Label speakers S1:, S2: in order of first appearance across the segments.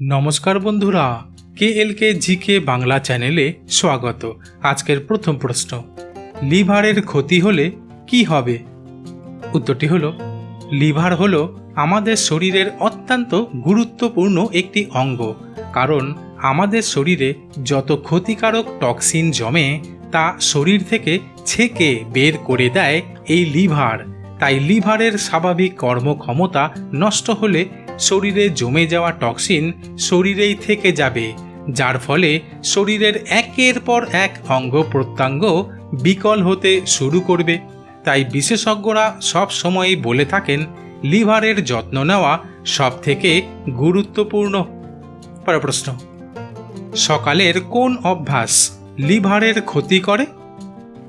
S1: নমস্কার বন্ধুরা কে এল কে জি কে বাংলা চ্যানেলে স্বাগত। আজকের প্রথম প্রশ্ন, লিভারের ক্ষতি হলে কি হবে? উত্তরটি হলো, লিভার হলো আমাদের শরীরের অত্যন্ত গুরুত্বপূর্ণ একটি অঙ্গ, কারণ আমাদের শরীরে যত ক্ষতিকারক টক্সিন জমে, তা শরীর থেকে ছেকে বের করে দেয় এই লিভার। তাই লিভারের স্বাভাবিক কর্মক্ষমতা নষ্ট হলে শরীরে জমে যাওয়া টক্সিন শরীরেই থেকে যাবে, যার ফলে শরীরের একের পর এক অঙ্গ প্রত্যঙ্গ বিকল হতে শুরু করবে। তাই বিশেষজ্ঞরা সব সময়ই বলে থাকেন, লিভারের যত্ন নেওয়া সব থেকে গুরুত্বপূর্ণ প্রশ্ন, সকালের কোন অভ্যাস লিভারের ক্ষতি করে?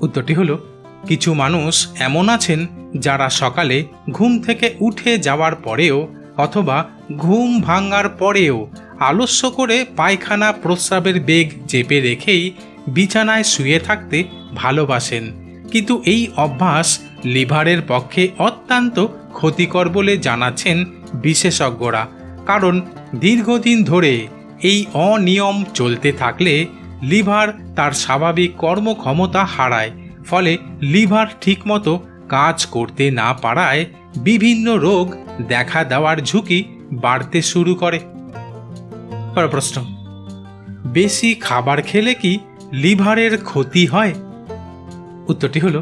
S1: উত্তরটি হলো, কিছু মানুষ এমন আছেন যারা সকালে ঘুম থেকে উঠে যাওয়ার পরেও অথবা ঘুম ভাঙার পরেও আলস্য করে পায়খানা প্রস্রাবের বেগ চেপে রেখেই বিছানায় শুয়ে থাকতে ভালোবাসেন। কিন্তু এই অভ্যাস লিভারের পক্ষে অত্যন্ত ক্ষতিকর বলে জানাচ্ছেন বিশেষজ্ঞরা। কারণ দীর্ঘদিন ধরে এই অনিয়ম চলতে থাকলে লিভার তার স্বাভাবিক কর্মক্ষমতা হারায়, ফলে লিভার ঠিকমতো কাজ করতে না পারায় বিভিন্ন রোগ দেখা দেওয়ার ঝুঁকি বাড়তে শুরু করে। প্রশ্ন, বেশি খাবার খেলে কি লিভারের ক্ষতি হয়? উত্তরটি হলো,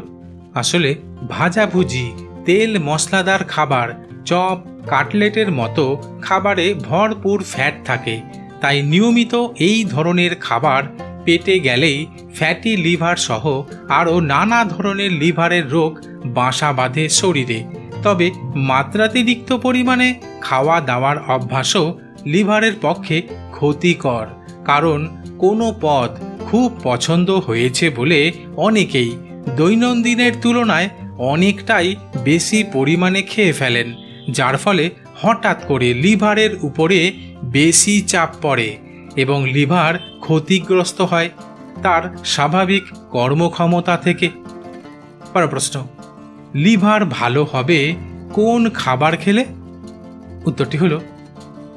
S1: আসলে ভাজাভুজি তেল মশলাদার খাবার, চপ, কাটলেটের মতো খাবারে ভরপুর ফ্যাট থাকে, তাই নিয়মিত এই ধরনের খাবার পেটে গেলেই ফ্যাটি লিভার সহ আরও নানা ধরনের লিভারের রোগ বাসা বাঁধে শরীরে। তবে মাত্রাতিরিক্ত পরিমাণে খাওয়া দাওয়ার অভ্যাসও লিভারের পক্ষে ক্ষতিকর। কারণ কোনো পদ খুব পছন্দ হয়েছে বলে অনেকেই দৈনন্দিনের তুলনায় অনেকটাই বেশি পরিমাণে খেয়ে ফেলেন, যার ফলে হঠাৎ করে লিভারের উপরে বেশি চাপ পড়ে এবং লিভার ক্ষতিগ্রস্ত হয় তার স্বাভাবিক কর্মক্ষমতা থেকে। পরের প্রশ্ন। লিভার ভালো হবে কোন খাবার খেলে? উত্তরটি হলো,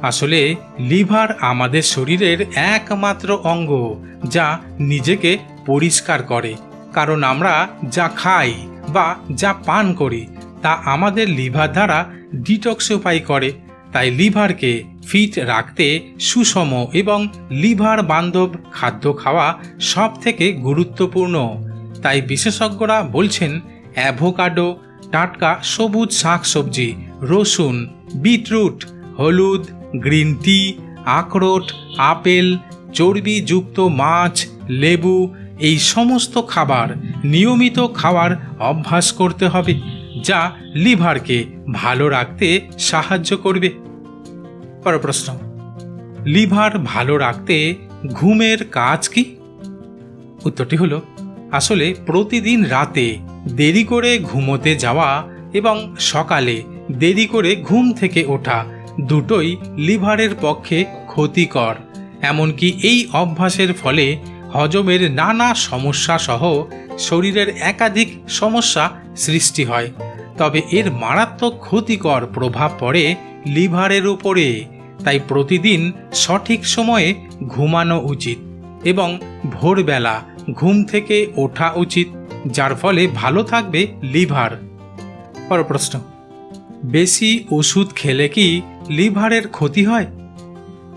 S1: আসলে লিভার আমাদের শরীরের একমাত্র অঙ্গ যা নিজেকে পরিষ্কার করে। কারণ আমরা যা খাই বা যা পান করি, তা আমাদের লিভার দ্বারা ডিটক্সিফাই করে। তাই লিভারকে ফিট রাখতে সুষম এবং লিভার বান্ধব খাদ্য খাওয়া সব থেকে গুরুত্বপূর্ণ। তাই বিশেষজ্ঞরা বলছেন অ্যাভোকাডো, টাটকা সবুজ শাকসবজি, রসুন, বিটরুট, হলুদ, গ্রিন টি, আখরোট, আপেল, চর্বিযুক্ত মাছ, লেবু, এই সমস্ত খাবার নিয়মিত খাওয়ার অভ্যাস করতে হবে, যা লিভারকে ভালো রাখতে সাহায্য করবে। পরের প্রশ্ন লিভার ভালো রাখতে ঘুমের কাজ কি? উত্তরটি হলো, আসলে প্রতিদিন রাতে দেরি করে ঘুমোতে যাওয়া এবং সকালে দেরি করে ঘুম থেকে ওঠা দুটোই লিভারের পক্ষে ক্ষতিকর। এমনকি এই অভ্যাসের ফলে হজমের নানা সমস্যা সহ শরীরের একাধিক সমস্যা সৃষ্টি হয়। তবে এর মারাত্মক ক্ষতিকর প্রভাব পড়ে লিভারের উপরে। তাই প্রতিদিন সঠিক সময়ে ঘুমানো উচিত এবং ভোরবেলা ঘুম থেকে ওঠা উচিত। যার ফলে ভালো থাকবে লিভার। পর প্রশ্ন, বেশি ওষুধ খেলে কি লিভারের ক্ষতি হয়?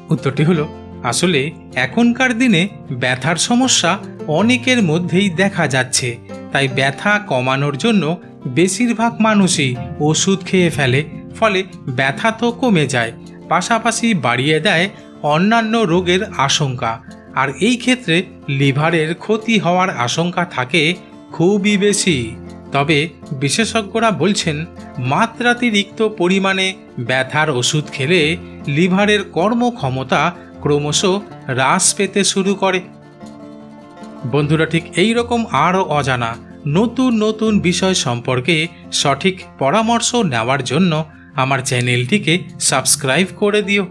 S1: উত্তরটি হলো, আসলে এখনকার দিনে ব্যথার সমস্যা অনেকের মধ্যেই দেখা যাচ্ছে। তাই ব্যথা কমানোর জন্য বেশিরভাগ মানুষই ওষুধ খেয়ে ফেলে, ফলে ব্যথা তো কমে যায়, পাশাপাশি বাড়িয়ে দেয় অন্যান্য রোগের আশঙ্কা। আর এই ক্ষেত্রে লিভারের ক্ষতি হওয়ার আশঙ্কা থাকে খুবই বেশি। তবে বিশেষজ্ঞরা বলছেন, মাত্রাতিরিক্ত পরিমাণে ব্যথার ওষুধ খেলে লিভারের কর্মক্ষমতা ক্রমশ হ্রাস পেতে শুরু করে। বন্ধুরা, ঠিক এই রকম আরও অজানা, নতুন নতুন বিষয় সম্পর্কে সঠিক পরামর্শ নেওয়ার জন্য আমার চ্যানেলটিকে সাবস্ক্রাইব করে দিও।